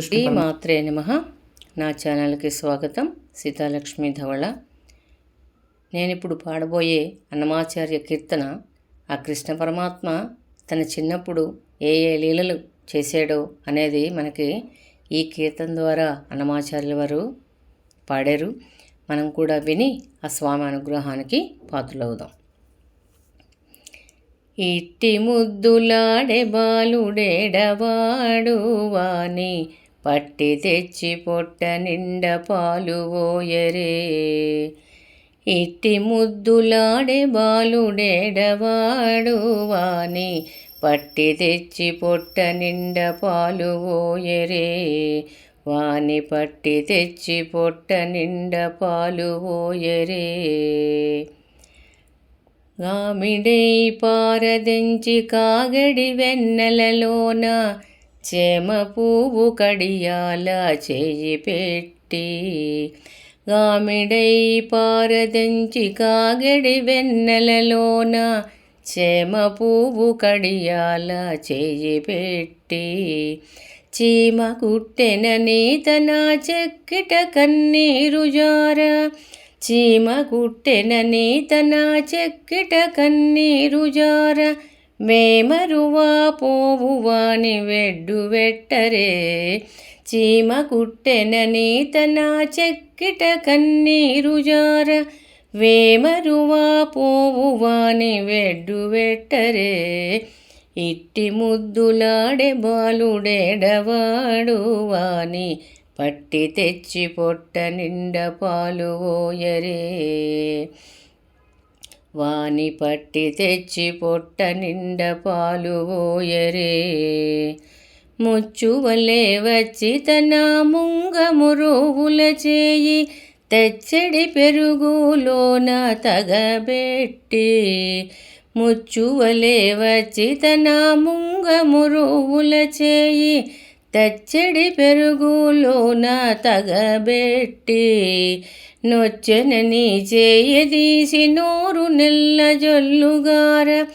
శ్రీ మాత్రే నమ. నా ఛానల్కి స్వాగతం. సీతాలక్ష్మి ధవళ. నేను ఇప్పుడు పాడబోయే అన్నమాచార్య కీర్తన ఆ కృష్ణ పరమాత్మ తన చిన్నప్పుడు ఏ ఏ లీలలు చేశాడో అనేది మనకి ఈ కీర్తన ద్వారా అన్నమాచార్యుల వారు పాడారు. మనం కూడా విని ఆ స్వామి అనుగ్రహానికి పాత్రలవుదాం. ఇట్టి ముద్దులాడే బాలుడేడవాడు వాని పట్టి తెచ్చి పొట్ట నిండ పాలు ఓయరే ఇట్టి ముద్దులాడే బాలుడేడవాడు వాని పట్టి తెచ్చి పొట్ట నిండ పాలు ఓయరే వాని పట్టి తెచ్చి పొట్ట నిండ పాలు ఓయరే గామిడై పారదెంచి కాగడి వెన్నెలలోన చేమ పువ్వు కడియాల చేయి పెట్టి గామిడై పారదెంచి కాగడి వెన్నెలలోన చేమ పువ్వు కడియాల చేయి పెట్టి చీమ కుట్టెన నీతన చెక్కిట కన్నీరు జార చీమ కుట్టెన నీతన చెక్కిట కన్నీరు జార మేమరువా పోవువాని వెడ్డు వెట్టరే. చీమ కుట్టెనని తన చెక్కిట కన్నీరు జార. వేమరువా పోవువాని వెడ్డు వెట్టరే. ఇట్టి ముద్దులాడే బాలుడేడవాడు వాని పట్టి తెచ్చి పొట్ట నిండ పాలు ఓయరే. వాని పట్టి తెచ్చి పొట్ట నిండ పాలు ఓయరే ముచ్చువలే వచ్చి తన ముంగ మురువుల చేయి తెచ్చడి పెరుగులోన తగబెట్టి. ముచ్చువలే వచ్చి తన ముంగ మురువుల చేయి తచ్చడి పెరుగులోన తగబెట్టి నొచ్చెనని చేయదీసి నోరు నెల్ల జొల్లుగార.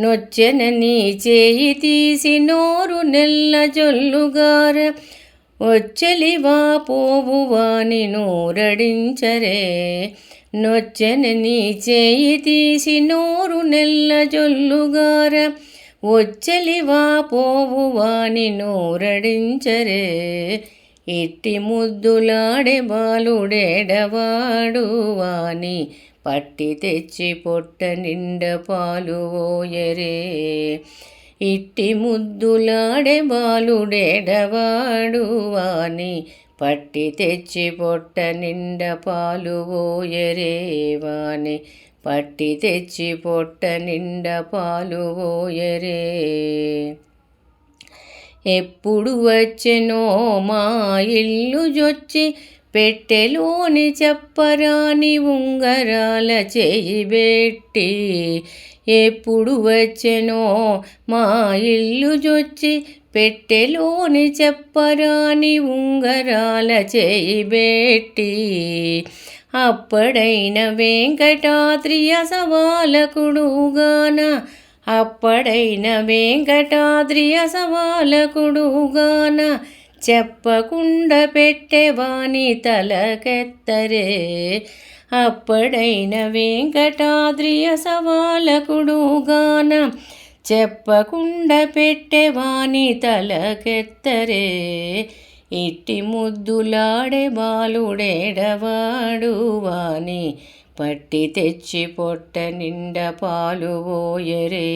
నొచ్చెనని చేయి తీసి నోరు నెల్ల జొల్లుగార. వచ్చలివా పోవువాని నూరడించరే. నొచ్చెనని చేయి తీసి నోరు నెల్ల జొల్లుగార. వచ్చలివా పోవువాని నూరడించరే ఎట్టి ముద్దులాడే బాలుడేడవాడు వాని పట్టి తెచ్చి పొట్ట నిండ పాలు ఓయరే. ఇట్టి ముద్దులాడే బాలుడేడవాడు వాని పట్టి తెచ్చి పొట్ట నిండ పాలు ఓయరే వాని పట్టి తెచ్చి పొట్ట నిండ పాలు ఓయరే ఎప్పుడు వచ్చెనో మా ఇల్లు జొచ్చి పెట్టెలోని చెప్పరాని ఉంగరాల చేయి పెట్టి. ఎప్పుడు వచ్చెనో మా ఇల్లు జొచ్చి పెట్టెలోని చెప్పరాని ఉంగరాల చేయి పెట్టి. అప్పడైన వెంకటాద్రియ సవాలకుడుగాన? అప్పడైన వెంకటాద్రియ సవాలకుడుగాన? చెప్పకుండా పెట్టేవాని తలకెత్తరే? అప్పడైన వెంకటాద్రియ సవాలకుడుగాన? చెప్పకుండా పెట్టేవాని తలకెత్తరే? ఇట్టి ముద్దులాడే బాలుడేడవాడు వాని పట్టి తెచ్చి పొట్ట నిండా పాలు ఓయరే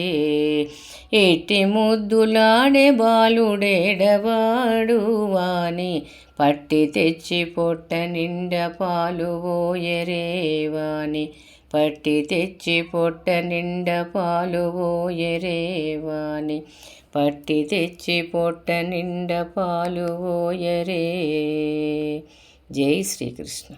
ఎట్టి ముద్దులాడే బాలుడేడవాడు వాని పట్టి తెచ్చి పొట్ట నిండా పాలు ఓయరే వాని పట్టి తెచ్చి పొట్ట నిండ పాలు ఓయరేవాని పట్టి తెచ్చి పొట్ట నిండ పాలు ఓయరే జై శ్రీకృష్ణ.